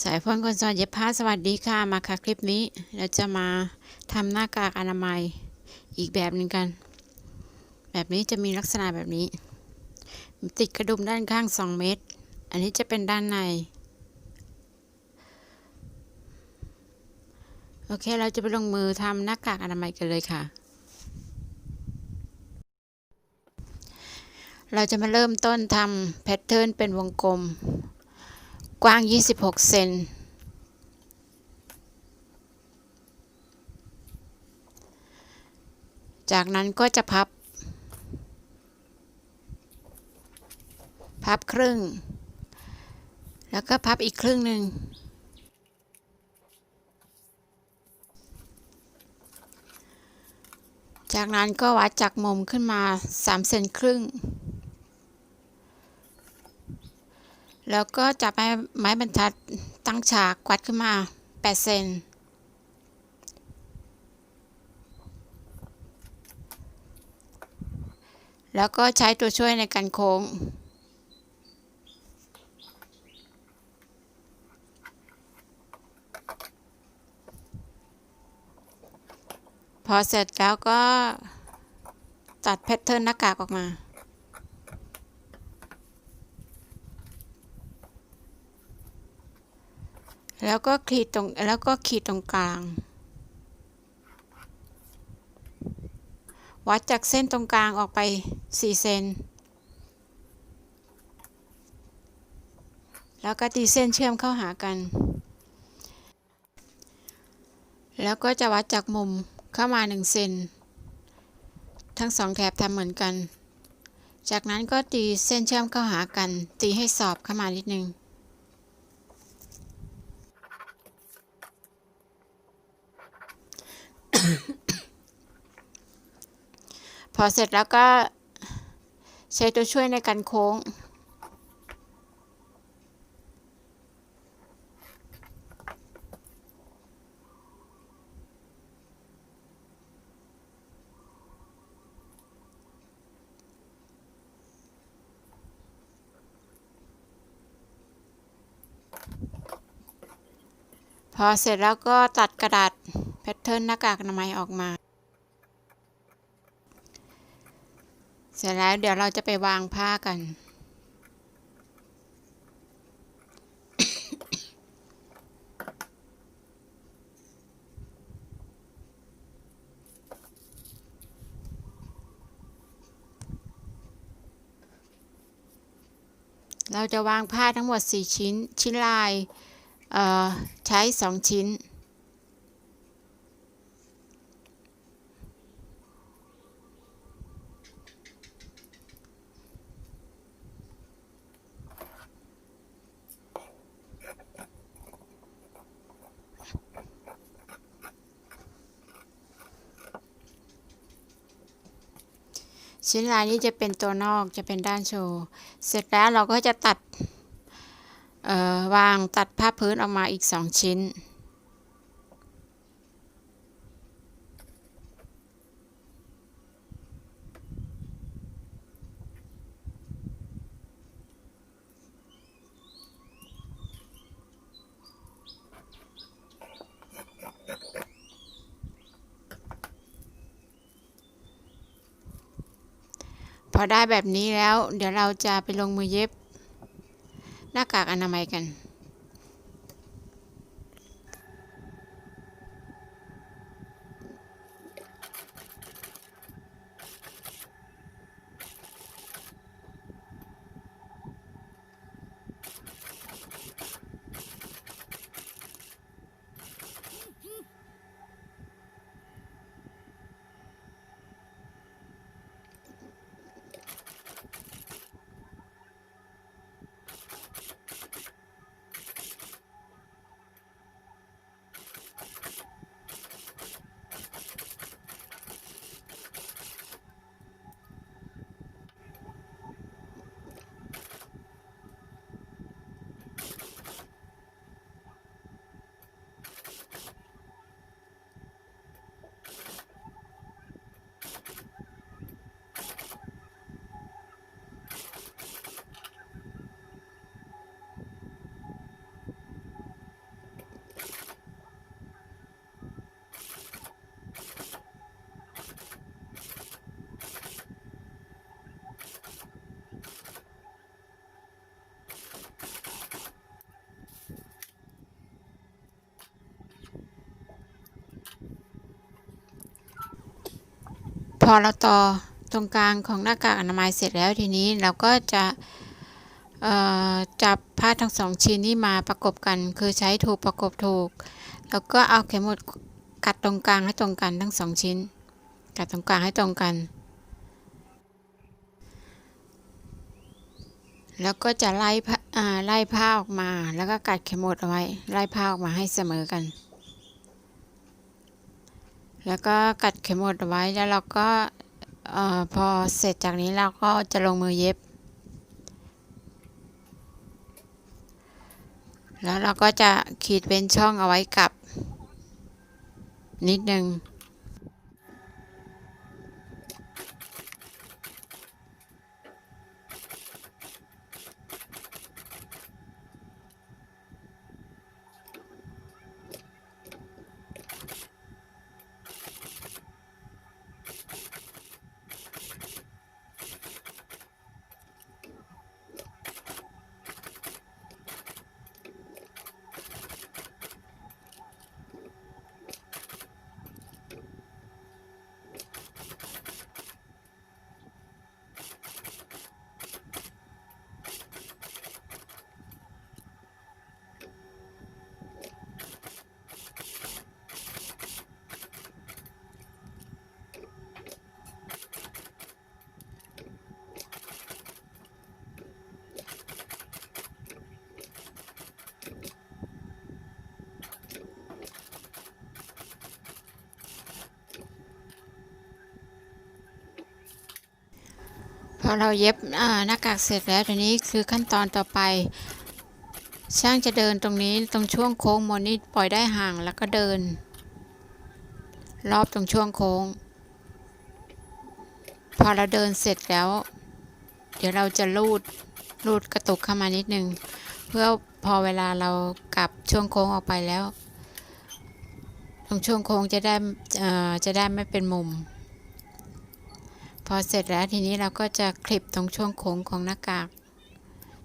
สายพ่นคนสอนเย็บผ้าสวัสดีค่ะมาค่ะคลิปนี้เราจะมาทำหน้ากากอนามัยอีกแบบหนึ่งกัน แบบนี้จะมีลักษณะแบบนี้ ติดกระดุมด้านข้าง 2 เมตร อันนี้จะเป็นด้านใน โอเคเราจะไปลงมือทำหน้ากากอนามัยกันเลยค่ะ เราจะมาเริ่มต้นทำแพทเทิร์นเป็นวงกลม กว้าง 26 เซน จากนั้นก็จะพับ พับครึ่ง แล้วก็พับอีกครึ่งหนึ่ง จากนั้นก็วัดจากมุมขึ้นมา 3 เซนครึ่ง แล้วก็จับไม้ไม้บรรทัดตั้งฉากกวัดขึ้นมา 8 เซนแล้วก็ใช้ตัวช่วยในการโค้ง พอเสร็จแล้วก็ตัดแพทเทิร์นหน้ากากออกมา แล้วก็ขีดตรงแล้วก็ขีดตรงกลาง วัดจากเส้นตรงกลางออกไป 4 เซนแล้วก็ตีเส้นเชื่อมเข้าหากัน แล้วก็จะวัดจากมุมเข้ามา 1 เซน ทั้งสองแถบทำเหมือนกัน จากนั้นก็ตีเส้นเชื่อมเข้าหากัน ตีให้สอบเข้ามานิดนึง พ อเสร็จแล้วก็ใช้ตัวช่วยในการโค้ง พอเสร็จแล้วก็ตัดกระดาษแพทเทิร์นหน้ากากอนามัยออกมา เสร็จแล้วเดี๋ยวเราจะไปวางผ้ากัน เราจะวางผ้าทั้งหมด 4 ชิ้น ชิ้นลายเอ่อใช้ 2 ชิ้น ชิ้นลายนี้จะเป็นตัวนอกจะเป็นด้านโชว์ เสร็จแล้วเราก็จะตัดเอ่อวางตัดผ้าพื้นออกมาอีกสองชิ้น พ อได้แบบนี้แล้ว เดี๋ยวเราจะไปลงมือเย็บหน้ากากอนามัยกัน พอเราต่อตรงกลางของหน้ากากอนามัยเสร็จแล้วทีนี้เราก็จะจับผ้าทั้งสองชิ้นนี้มาประกบกัน คือใช้ถูกประกบถูก แล้วก็เอาเข็มหมุดกัดตรงกลางให้ตรงกันทั้งสองชิ้น กัดตรงกลางให้ตรงกัน แล้วก็จะไล่ผ้าอ่าไล่ผ้าออกมา แล้วก็กัดเข็มหมุดเอาไว้ ไล่ผ้าออกมาให้เสมอกัน แล้วก็กัดเข็มหมดไว้แล้วเราก็พอเสร็จจากนี้เราก็จะลงมือเย็บ แล้วเราก็จะขีดเป็นช่องเอาไว้กับนิดนึง อเราเย็บหน้ากากเสร็จแล้วทีนี้คือขั้นตอนต่อไป ช่างจะเดินตรงนี้ตรงช่วงโค้งมนนี้ปล่อยได้ห่างแล้วก็เดิน รอบตรงช่วงโค้ง พอเราเดินเสร็จแล้ว เดี๋ยวเราจะลูดลูดกระตุกเข้ามานิดนึง เพื่อพอเวลาเรากลับช่วงโค้งออกไปแล้ว ตรงช่วงโค้งจะได้จะได้ไม่เป็นมุม พอเสร็จแล้วทีนี้เราก็จะคลิปตรงช่วงโค้งของหน้ากาก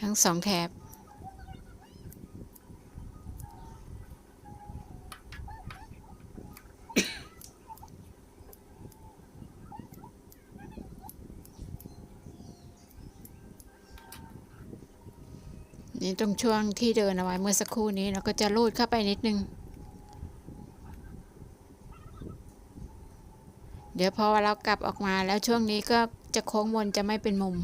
ทั้งสองแถบ นี่ตรงช่วงที่เดินเอาไว้เมื่อสักครู่นี้เราก็จะลูดเข้าไปนิดนึง เดี๋ยวพอเรากลับออกมาแล้วช่วงนี้ก็จะโค้งมนจะไม่เป็นมุม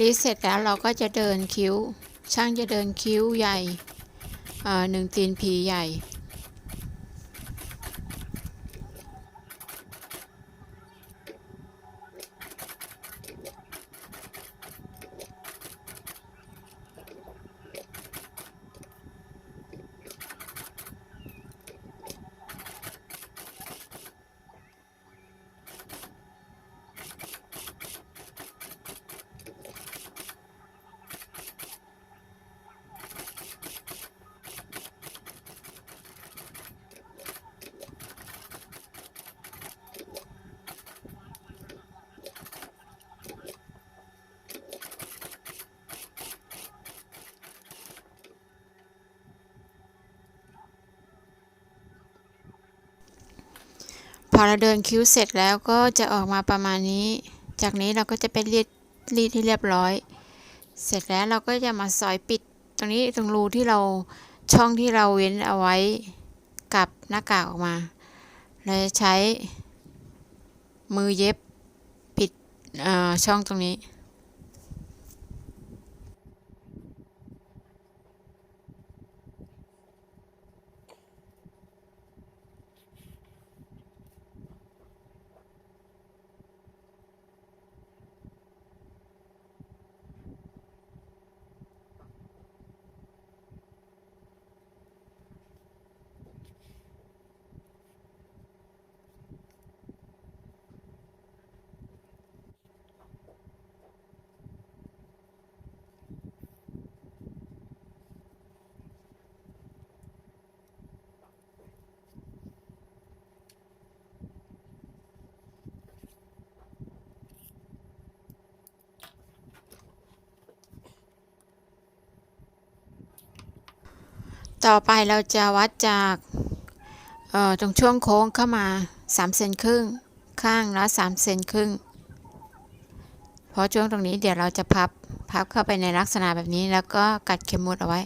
รีดเสร็จแล้วเราก็จะเดินคิ้ว ช่างจะเดินคิ้วใหญ่หนึ่งตีนผีใหญ่ อเราเดินคิ้วเสร็จแล้วก็จะออกมาประมาณนี้ จากนี้เราก็จะไปรีดรีดที่เรียบร้อย เสร็จแล้วเราก็จะมาซอยปิด ตรงนี้ตรงรูที่เราช่องที่เราเว้นเอาไว้กับหน้ากากออกมา เราจะใช้มือเย็บปิดช่องตรงนี้ ต่อไปเราจะวัดจากตรงช่วงโค้งเข้ามา3เซนครึ่ง ข้างละ3เซนครึ่งเพราะช่วงตรงนี้เดี๋ยวเราจะพับพับเข้าไปในลักษณะแบบนี้แล้วก็กัดเข็มมุดเอาไว้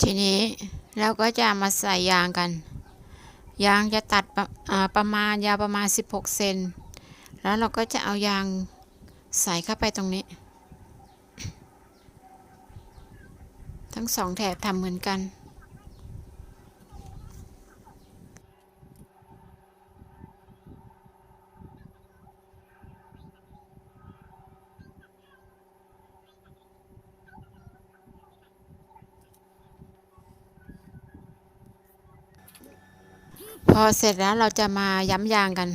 ทีนี้ เราก็จะมาใส่ยางกัน ยางจะตัดประประมาณยาวประมาณ 16 เซน แล้วเราก็จะเอายางใส่เข้าไปตรงนี้ ทั้งสองแถบทำเหมือนกัน พอเสร็จแล้วเราจะมาย้ำยางกัน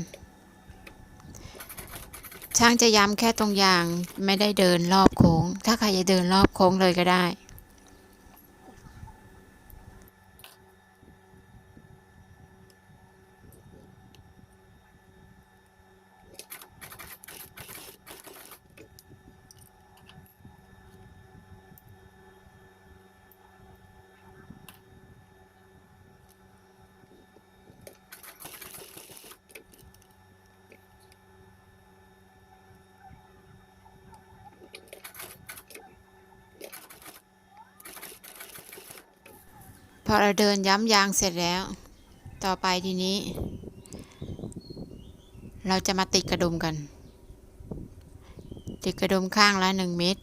ช่างจะย้ำแค่ตรงยางไม่ได้เดินรอบโค้ง ถ้าใครจะเดินรอบโค้งเลยก็ได้ พอเราเดินย้ำยางเสร็จแล้ว ต่อไปทีนี้ เราจะมาติดกระดุมกัน ติดกระดุมข้างละหนึ่งเมต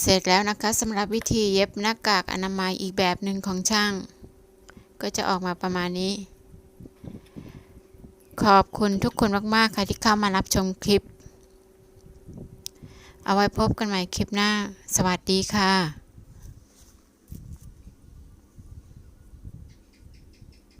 เสร็จแล้วนะคะสำหรับวิธีเย็บหน้ากากอนามัยอีกแบบหนึ่งของช่าง ก็จะออกมาประมาณนี้ ขอบคุณทุกคนมาก ๆ ค่ะที่เข้ามารับชมคลิป เอาไว้พบกันใหม่คลิปหน้า สวัสดีค่ะ